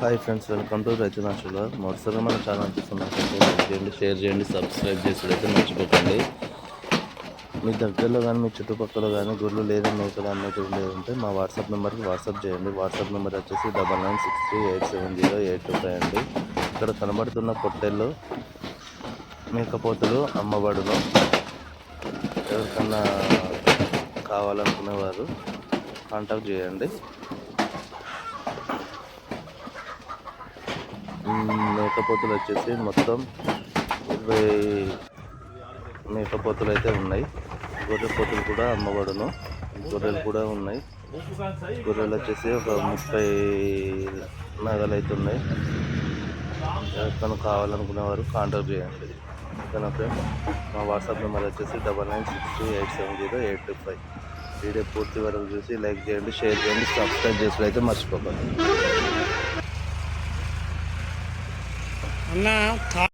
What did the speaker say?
Hi friends welcome to రైతు నాచుల మొదటిసారిగా మన ఛానల్ చూస్తున్నట్లయితే లైక్ చేయండి షేర్ చేయండి సబ్స్క్రైబ్ చేసుడైతే మర్చిపోకండి. మీ దగ్గరలో కానీ మీ చుట్టుపక్కల కానీ గుళ్ళు లేదా మేకలు అమ్మేటివి లేదంటే మా వాట్సాప్ నెంబర్కి వాట్సాప్ చేయండి. వాట్సాప్ నెంబర్ వచ్చేసి double nine six three eight seven zero eight two five అండి. ఇక్కడ కనబడుతున్న పొట్టెళ్ళు మేకపోతులు అమ్మబడులు ఎవరికన్నా కావాలనుకునేవారు కాంటాక్ట్ చేయండి. మేకపోతులు వచ్చేసి మొత్తం ఇరవై మేకపోతులు అయితే ఉన్నాయి. గొర్రె పోతులు కూడా అమ్మబడును. గొర్రెలు కూడా ఉన్నాయి. గొర్రెలు వచ్చేసి ఒక ముప్పై నగలు అయితే ఉన్నాయి. తను కావాలనుకునేవారు కాంటాక్ట్ చేయండి. ఓకేనా ఫ్రెండ్? మా వాట్సాప్ నెంబర్ వచ్చేసి double nine six two eight seven zero eight two five. Video పూర్తి వరకు చూసి లైక్ చేయండి షేర్ చేయండి సబ్స్క్రైబ్ చేసుకుని అయితే మర్చిపోకండి. అన్న